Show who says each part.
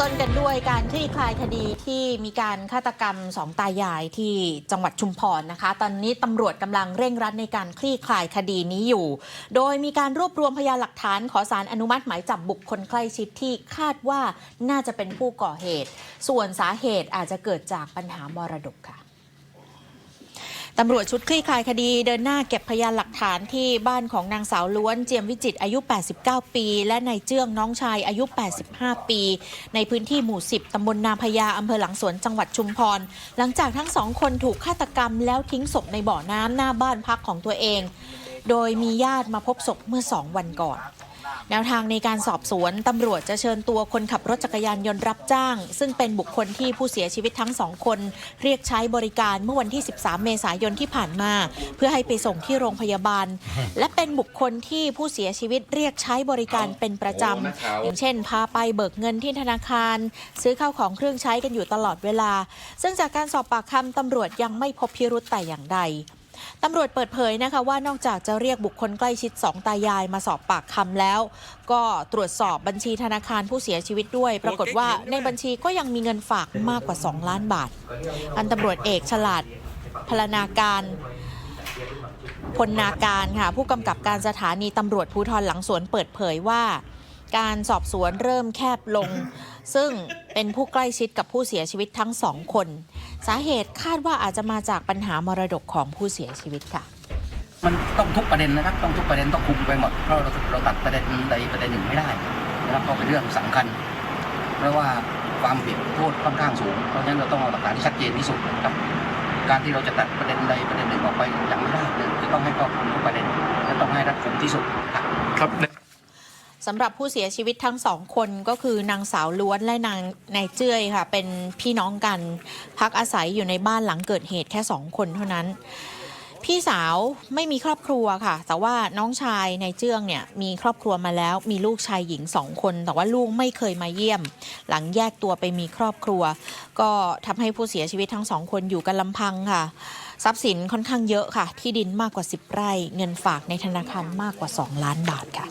Speaker 1: ต้นกันด้วยการคลี่คลายคดีที่มีการฆาตกรรมสองตายายที่จังหวัดชุมพรนะคะ ตอนนี้ตำรวจกำลังเร่งรัดในการคลี่คลายคดีนี้อยู่ โดยมีการรวบรวมพยานหลักฐานขอสารอนุมัติหมายจับบุคคลใกล้ชิดที่คาดว่าน่าจะเป็นผู้ก่อเหตุ ส่วนสาเหตุอาจจะเกิดจากปัญหามรดกค่ะ ตำรวจชุดคลี่คลายคดีเดินหน้าเก็บพยานหลักฐานที่บ้านของนางสาวล้วนเจียมวิจิตอายุ 89 ปี และนายเจื้องน้องชายอายุ 85 ปี ในพื้นที่หมู่ 10 ตำบลนาพญาอำเภอหลังสวนจังหวัดชุมพร หลังจากทั้งสองคนถูกฆาตกรรมแล้วทิ้งศพในบ่อน้ำหน้าบ้านพักของตัวเอง โดยมีญาติมาพบศพเมื่อ2วันก่อน แนวทางในการสอบสวนตำรวจจะเชิญตัวคนขับรถจักรยานยนต์รับจ้าง ซึ่งเป็นบุคคลที่ผู้เสียชีวิตทั้งสองคน เรียกใช้บริการเมื่อวันที่ 13 เมษายนที่ผ่านมา เพื่อให้ไปส่งที่โรงพยาบาล และเป็นบุคคลที่ผู้เสียชีวิตเรียกใช้บริการเป็นประจำอย่างเช่น พาไปเบิกเงินที่ธนาคาร ซื้อข้าวของเครื่องใช้กันอยู่ตลอดเวลา ซึ่งจากการสอบปากคำตำรวจยังไม่พบพิรุธแต่อย่างใด ตำรวจเปิดเผยนะคะว่านอกจากจะเรียกบุคคลใกล้ชิดสองตายายมาสอบปากคำแล้ว ก็ตรวจสอบบัญชีธนาคารผู้เสียชีวิตด้วย ปรากฏว่าในบัญชีก็ยังมีเงินฝากมากกว่า 2 ล้านบาทพันตำรวจเอกฉลาดพลนาการพลนาการค่ะผู้กำกับการสถานีตำรวจภูธรหลังสวนเปิดเผยว่า การสอบสวนเริ่มแคบลง ซึ่งเป็นผู้ใกล้ชิดกับผู้เสียชีวิตทั้งสองคน สาเหตุคาดว่าอาจจะมาจากปัญหามรดกของผู้เสียชีวิตค่ะ
Speaker 2: มันต้องทุกประเด็นนะครับต้องทุกประเด็นต้องคุมไปหมดเพราะเราเราตัดประเด็นใดประเด็นหนึ่งไม่ได้นะครับเพราะเป็นเรื่องสำคัญ เพราะว่าความผิดโทษค่อนข้างสูง เพราะฉะนั้นเราต้องเอาหลักฐานที่ชัดเจนที่สุดนะครับการที่เราจะตัดประเด็นใดประเด็นหนึ่งออกไปอย่างไม่ได้เลยจะต้องให้ครอบคลุมทุกประเด็นและต้องให้รัดกุมที่สุดครับ
Speaker 3: ครับใน
Speaker 1: สำหรับผู้เสียชีวิตทั้งสองคนก็คือนางสาวล้วนและนางนายเจ้ยค่ะ เป็นพี่น้องกัน พักอาศัยอยู่ในบ้านหลังเกิดเหตุแค่สองคนเท่านั้น พี่สาวไม่มีครอบครัวค่ะ แต่ว่าน้องชายนายเจื้องเนี่ยมีครอบครัวมาแล้ว มีลูกชายหญิงสองคน แต่ว่าลูกไม่เคยมาเยี่ยม หลังแยกตัวไปมีครอบครัว ก็ทำให้ผู้เสียชีวิตทั้งสองคนอยู่กันลำพังค่ะทรัพย์สินค่อนข้างเยอะค่ะ ที่ดินมากกว่า 10 ไร่ เงินฝากในธนาคารมากกว่า 2 ล้านบาทค่ะ